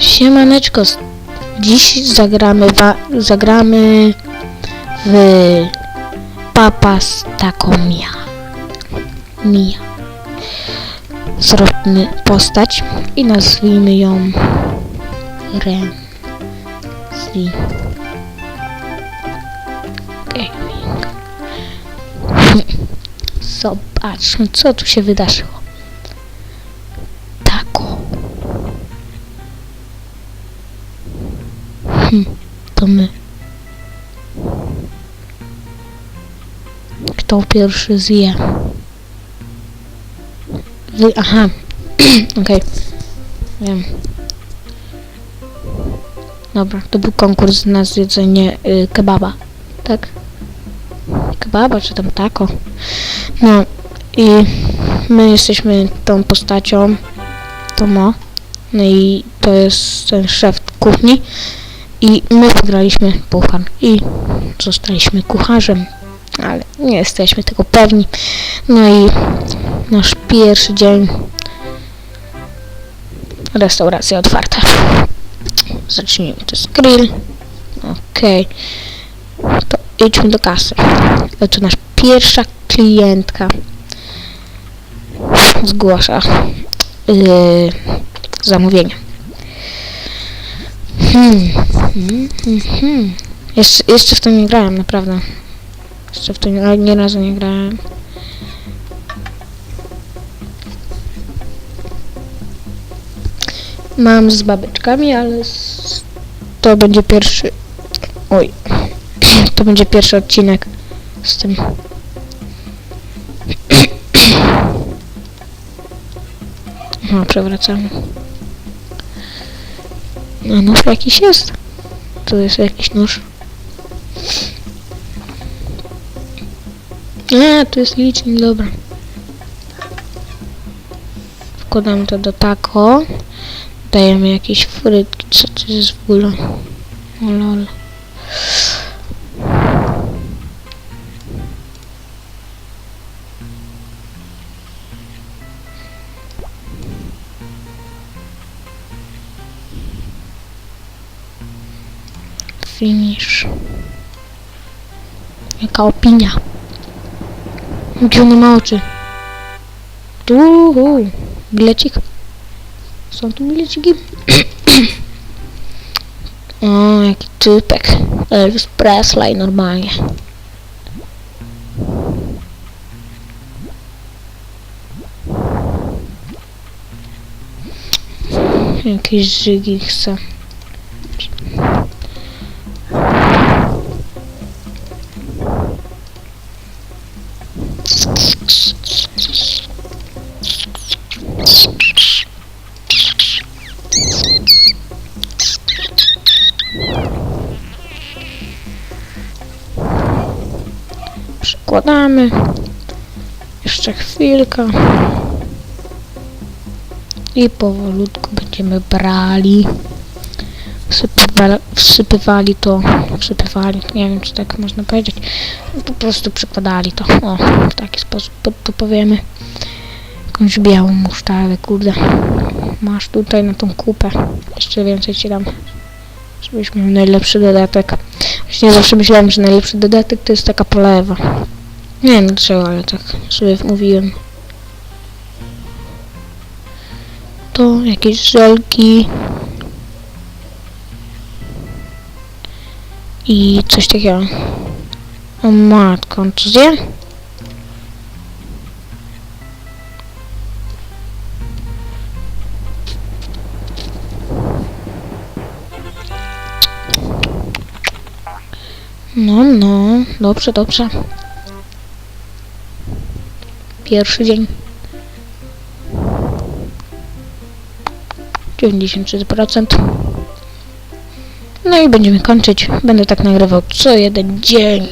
Siemaneczko, dziś zagramy, zagramy w Papa z taką Mia. Mia. Zróbmy postać i nazwijmy ją Ren. Z Gaming. Zobaczmy, co tu się wydarzyło. Tako. To my. Kto pierwszy zje? Wy, aha. Okej. Wiem. Dobra, to był konkurs na zjedzenie y, kebaba. Tak? Kebaba czy tam tako? No i my jesteśmy tą postacią. To mo. No i to jest ten szef kuchni. I my wygraliśmy puchar i zostaliśmy kucharzem, ale nie jesteśmy tego pewni. No i nasz pierwszy dzień restauracja otwarta. Zacznijmy, to jest grill. Okej. To idźmy do kasy. To nasz pierwsza klientka zgłasza yy, zamówienie. Hmm. Hmm, hmm. Jeszcze, jeszcze w to nie grałem, naprawdę. Jeszcze w to nie, nie razu nie grałem. Mam z babeczkami, ale z... to będzie pierwszy... Oj. To będzie pierwszy odcinek z tym. Aha, przewracamy. A nóż jakiś jest. Tu jest jakiś nóż. A, tu jest licznik, dobra. Wkładamy to do tako. Dajemy jakieś frytki. Co to jest w ogóle? O lol. Finish. Jaka opinia? Gdzie ona ma oczy? Uhu, bilecik. Są tu bileciki? o, jaki typek. Elvis Presley normalnie. Jakieś żygi chce. Przykładamy. Jeszcze chwilkę. I powolutku będziemy brali. Wsypywali, to. Wsypywali, nie wiem czy tak można powiedzieć. Po prostu przykładali to. O, w taki sposób to, to powiemy. Jakąś białą musztardę, kurde. Masz tutaj na tą kupę. Jeszcze więcej ci dam. Żebyś miał najlepszy dodatek. Właśnie zawsze myślałem, że najlepszy dodatek to jest taka polewa. Nie wiem dlaczego, ale tak sobie mówiłem. To jakieś żelki. I coś takiego. O matko, on to zje? No, no, dobrze, dobrze. Pierwszy dzień. 93%. I będziemy kończyć. Będę tak nagrywał co jeden dzień.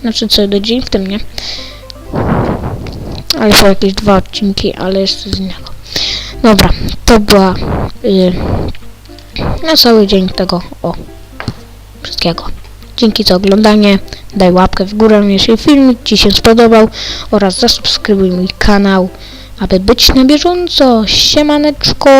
Znaczy co jeden dzień, w tym nie. Ale są jakieś dwa odcinki, ale jeszcze z innego. Dobra, to była y, na cały dzień tego o wszystkiego. Dzięki za oglądanie. Daj łapkę w górę, jeśli filmik Ci się spodobał oraz zasubskrybuj mój kanał, aby być na bieżąco. Siemaneczko!